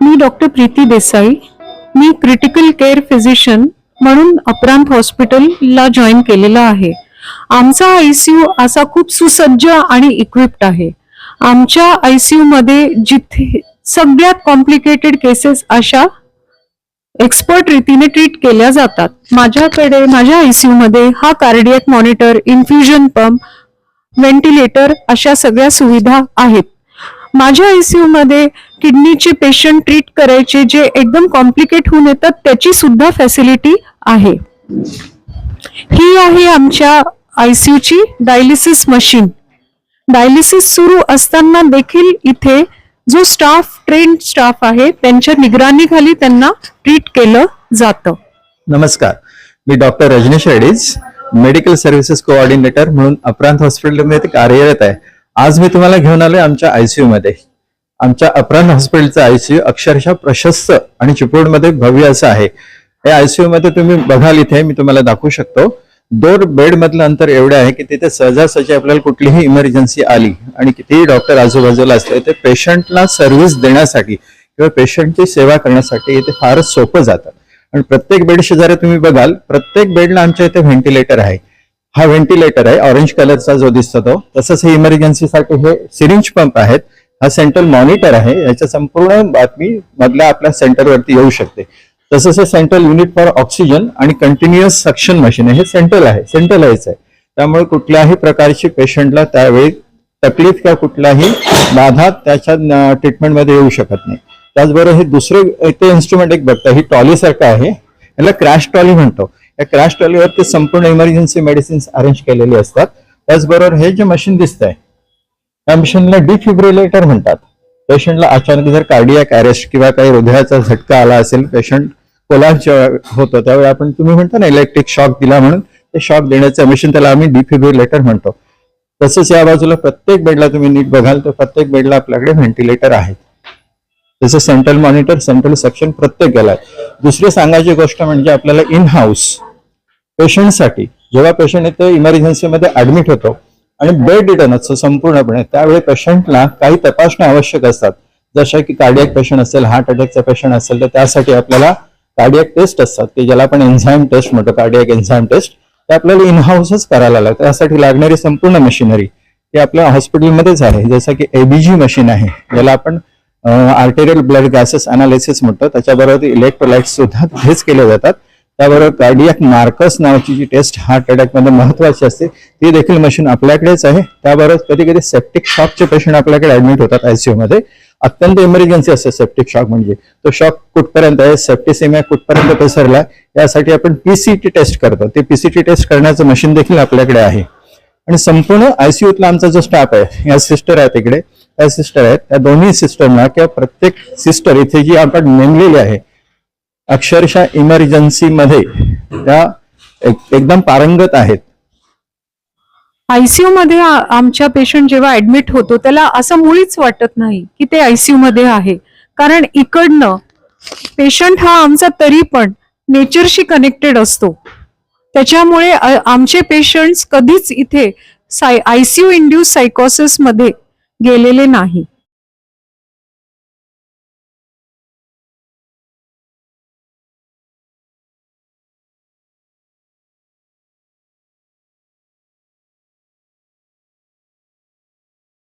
मी doctor Preeti Desai. मी critical care physician म्हणून अपरांत हॉस्पिटलला जॉईन केलेला आहे. आमचा आयसीयू असा खूप सुसज्ज आणि इक्विप्ड आहे. आमच्या आयसीयू मध्ये जिथे सगळ्यात कॉम्प्लिकेटेड केसेस अशा एक्सपर्ट रीतीने ट्रीट केल्या जातात. माझ्याकडे माझ्या आयसीयू मध्ये हा cardiac monitor infusion pump ventilator अशा सगळ्या सुविधा आहेत. माझ्या आयसीयू मध्ये किडनीचे पेशंट ट्रीट करायचे जे एकदम कॉम्प्लिकेट होऊन येतात त्याची सुद्धा फॅसिलिटी आहे. ही आहे आमच्या आयसीयू ची डायलिसिस मशीन डायलिसिस सुरू असताना देखील इथे जो स्टाफ ट्रेन स्टाफ आहे त्यांच्या निगराणीखाली त्यांना ट्रीट केलं जातं. नमस्कार. मी doctor Rajneesh Redij medical services coordinator म्हणून अपरांत हॉस्पिटलमध्ये कार्यरत आहे. आज मी तुम्हाला घेऊन आलोय आमच्या आयसीयू मध्ये. आमच्या अपरांत हॉस्पिटलचं आयसीयू अक्षरशः प्रशस्त आणि चिपळूणमध्ये भव्य असं आहे. या आयसीयू मध्ये तुम्ही बघाल इथे मी तुम्हाला दाखवू शकतो. दोन बेड मधलं अंतर एवढं आहे की तिथे सहजासहजी आपल्याला कुठलीही इमर्जन्सी आली आणि कितीही डॉक्टर आजूबाजूला असले ते पेशंटला सर्व्हिस देण्यासाठी किंवा पेशंटची सेवा करण्यासाठी इथे फारच सोपं जातं. आणि प्रत्येक बेड शेजारी तुम्ही बघाल प्रत्येक बेडला आमच्या इथे व्हेंटिलेटर आहे. हा व्हेंटिलेटर आहे ऑरेंज कलरचा जो दिसतो तो. तसंच हे इमर्जन्सीसाठी हे सिरिंज पंप आहेत. हा सेंट्रल मॉनिटर आहे. याच्या संपूर्ण बातमी मधल्या आपल्या सेंटरवरती येऊ शकते. तसंच हे सेंट्रल युनिट फॉर ऑक्सिजन आणि कंटिन्युअस सक्शन मशीन हे सेंट्रल आहे. सेंट्रलाइज आहे. त्यामुळे कुठल्याही प्रकारची पेशंटला त्यावेळी तकलीफ किंवा कुठलाही बाधा त्याच्या ट्रीटमेंटमध्ये येऊ शकत नाही. त्याचबरोबर हे दुसरे ते इन्स्ट्रुमेंट एक बघता ही ट्रॉली सारखं आहे. याला क्रॅश ट्रॉली म्हणतो. या क्रॅश ट्रॉलीवरती संपूर्ण इमर्जन्सी मेडिसिन्स अरेंज केलेली असतात. त्याचबरोबर हे जे मशीन दिसत आहे या मशीनला डिफिब्रिलेटर म्हणतात. पेशंटला अचानक जर कार्डियाक अरेस्ट किंवा काही हृदयाचा झटका आला असेल पेशंट कोलाज होतो त्यावेळी आपण तुम्ही म्हणता ना इलेक्ट्रिक शॉक दिला म्हणून ते शॉक देण्याचं मशीन त्याला आम्ही डिफिब्रिलेटर म्हणतो. तसंच या बाजूला प्रत्येक बेडला तुम्ही नीट बघाल तर प्रत्येक बेडला आपल्याकडे व्हेंटिलेटर आहेत. जसं सेंट्रल मॉनिटर सेंट्रल सेक्शन प्रत्येक गेला आहे दुसरी सांगायची गोष्ट म्हणजे आपल्याला इन हाऊस पेशंटसाठी जेव्हा पेशंट इथे इमर्जन्सीमध्ये ऍडमिट होतो आणि बेड रिटर्न असतो संपूर्णपणे त्यावेळी पेशंटला काही तपासण्या आवश्यक असतात. जशा की कार्डियक पेशंट असेल हार्ट अटॅकचा पेशंट असेल तर त्यासाठी आपल्याला कार्डियक टेस्ट असतात की ज्याला आपण एन्झाईम टेस्ट म्हणतो कार्डियक एन्झाईम टेस्ट ते आपल्याला इनहाऊसच करायला लागतं. त्यासाठी लागणारी संपूर्ण मशिनरी ती आपल्या हॉस्पिटलमध्येच आहे. जसं की एबीजी मशीन आहे ज्याला आपण आर्टेरियल ब्लड गॅसेस अनालिसिस म्हणतो. त्याच्याबरोबर इलेक्ट्रोलाइट सुद्धा हेच केले जातात. त्याबरोबर कार्डियक मार्कस नावाची जी टेस्ट हार्ट अटॅकमध्ये महत्वाची असते ती देखील मशीन आपल्याकडेच आहे. त्याबरोबर कधी कधी सेप्टिक शॉकचे पेशंट आपल्याकडे ऍडमिट होतात आयसीयू मध्ये. अत्यंत इमर्जन्सी असते सेप्टिक शॉक म्हणजे. तो शॉक कुठपर्यंत आहे सेप्टिसिमिया कुठपर्यंत पसरला यासाठी आपण पीसीटी टेस्ट करतो. ते पीसीटी टेस्ट करण्याचं मशीन देखील आपल्याकडे आहे. आणि संपूर्ण आयसीयूतला आमचा जो स्टाफ आहे या सिस्टर आहेत इकडे त्या सिस्टर आहेत त्या दोन्ही सिस्टरना किंवा प्रत्येक सिस्टर इथे जी आपण नेमलेली आहे अक्षरशः इमर्जन्सीमध्ये त्या एक- एकदम पारंगत आहेत. आयसीयू मध्ये आ- आमच्या पेशंट जेव्हा ऍडमिट होतो त्याला असं मुळीच वाटत नाही की ते आयसीयू मध्ये आहे. कारण इकडनं पेशंट हा आमचा तरी पण नेचरशी कनेक्टेड असतो. त्याच्यामुळे आमचे पेशंट्स कधीच इथे आयसीयू इंड्यूस सायकोसिसमध्ये गेलेले नाही.